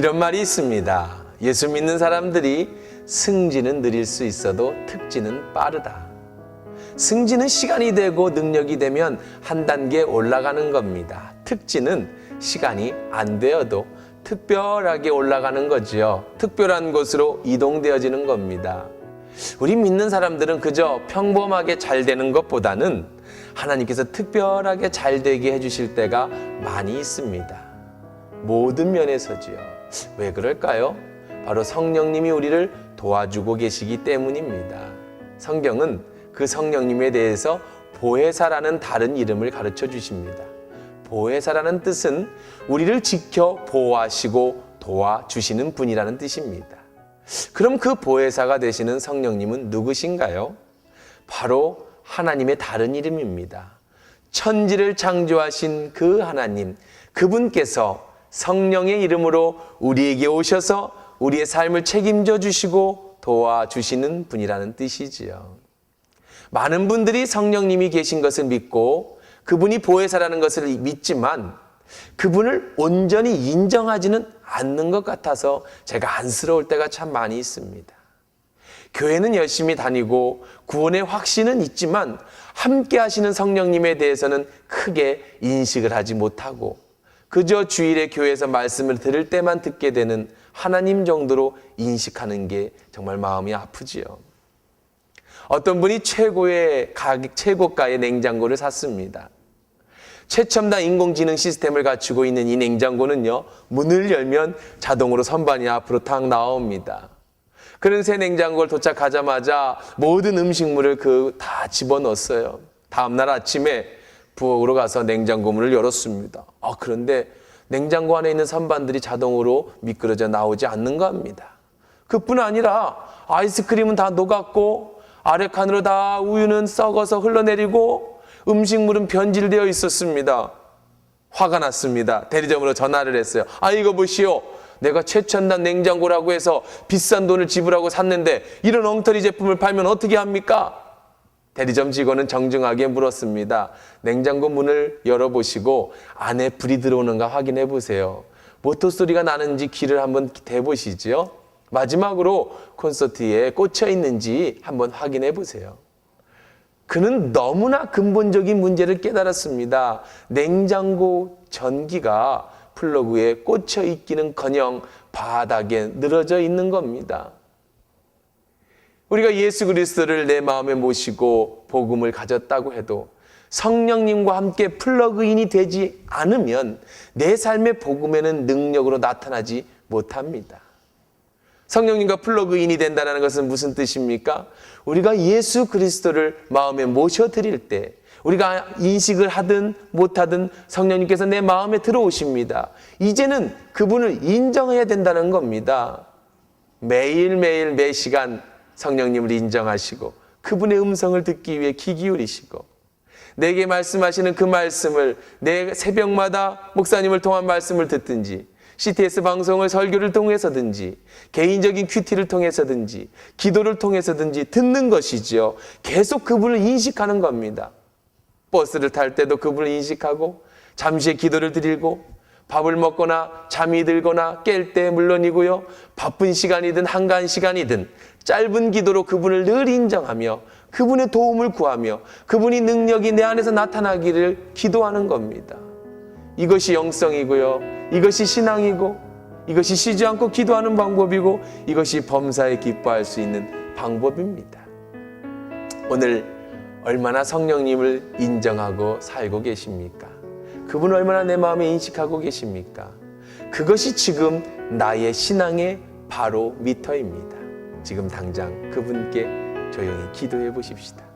이런 말이 있습니다. 예수 믿는 사람들이 승진은 느릴 수 있어도 특진은 빠르다. 승진은 시간이 되고 능력이 되면 한 단계 올라가는 겁니다. 특진은 시간이 안 되어도 특별하게 올라가는 거지요. 특별한 곳으로 이동되어지는 겁니다. 우리 믿는 사람들은 그저 평범하게 잘 되는 것보다는 하나님께서 특별하게 잘 되게 해주실 때가 많이 있습니다. 모든 면에서지요. 왜 그럴까요? 바로 성령님이 우리를 도와주고 계시기 때문입니다. 성경은 그 성령님에 대해서 보혜사라는 다른 이름을 가르쳐 주십니다. 보혜사라는 뜻은 우리를 지켜 보호하시고 도와주시는 분이라는 뜻입니다. 그럼 그 보혜사가 되시는 성령님은 누구신가요? 바로 하나님의 다른 이름입니다. 천지를 창조하신 그 하나님, 그분께서 성령의 이름으로 우리에게 오셔서 우리의 삶을 책임져 주시고 도와주시는 분이라는 뜻이지요. 많은 분들이 성령님이 계신 것을 믿고 그분이 보혜사라는 것을 믿지만 그분을 온전히 인정하지는 않는 것 같아서 제가 안쓰러울 때가 참 많이 있습니다. 교회는 열심히 다니고 구원의 확신은 있지만 함께 하시는 성령님에 대해서는 크게 인식을 하지 못하고 그저 주일에 교회에서 말씀을 들을 때만 듣게 되는 하나님 정도로 인식하는 게 정말 마음이 아프지요. 어떤 분이 최고의 가격, 최고가의 냉장고를 샀습니다. 최첨단 인공지능 시스템을 갖추고 있는 이 냉장고는요, 문을 열면 자동으로 선반이 앞으로 탁 나옵니다. 그런 새 냉장고를 도착하자마자 모든 음식물을 그 다 집어넣었어요. 다음날 아침에 부엌으로 가서 냉장고 문을 열었습니다. 아, 그런데 냉장고 안에 있는 선반들이 자동으로 미끄러져 나오지 않는가 합니다. 그뿐 아니라 아이스크림은 다 녹았고 아래 칸으로 다 우유는 썩어서 흘러내리고 음식물은 변질되어 있었습니다. 화가 났습니다. 대리점으로 전화를 했어요. 아, 이거 보시오. 내가 최첨단 냉장고라고 해서 비싼 돈을 지불하고 샀는데 이런 엉터리 제품을 팔면 어떻게 합니까? 대리점 직원은 정중하게 물었습니다. 냉장고 문을 열어보시고 안에 불이 들어오는가 확인해 보세요. 모터 소리가 나는지 귀를 한번 대보시지요. 마지막으로 콘서트에 꽂혀 있는지 한번 확인해 보세요. 그는 너무나 근본적인 문제를 깨달았습니다. 냉장고 전기가 플러그에 꽂혀 있기는 커녕 바닥에 늘어져 있는 겁니다. 우리가 예수 그리스도를 내 마음에 모시고 복음을 가졌다고 해도 성령님과 함께 플러그인이 되지 않으면 내 삶의 복음에는 능력으로 나타나지 못합니다. 성령님과 플러그인이 된다는 것은 무슨 뜻입니까? 우리가 예수 그리스도를 마음에 모셔드릴 때 우리가 인식을 하든 못하든 성령님께서 내 마음에 들어오십니다. 이제는 그분을 인정해야 된다는 겁니다. 매일매일 매 시간 성령님을 인정하시고 그분의 음성을 듣기 위해 귀 기울이시고 내게 말씀하시는 그 말씀을 내 새벽마다 목사님을 통한 말씀을 듣든지 CTS 방송을 설교를 통해서든지 개인적인 큐티를 통해서든지 기도를 통해서든지 듣는 것이지요. 계속 그분을 인식하는 겁니다. 버스를 탈 때도 그분을 인식하고 잠시의 기도를 드리고 밥을 먹거나 잠이 들거나 깰 때 물론이고요. 바쁜 시간이든 한가한 시간이든 짧은 기도로 그분을 늘 인정하며 그분의 도움을 구하며 그분이 능력이 내 안에서 나타나기를 기도하는 겁니다. 이것이 영성이고요. 이것이 신앙이고 이것이 쉬지 않고 기도하는 방법이고 이것이 범사에 기뻐할 수 있는 방법입니다. 오늘 얼마나 성령님을 인정하고 살고 계십니까? 그분 얼마나 내 마음에 인식하고 계십니까? 그것이 지금 나의 신앙의 바로 미터입니다. 지금 당장 그분께 조용히 기도해 보십시다.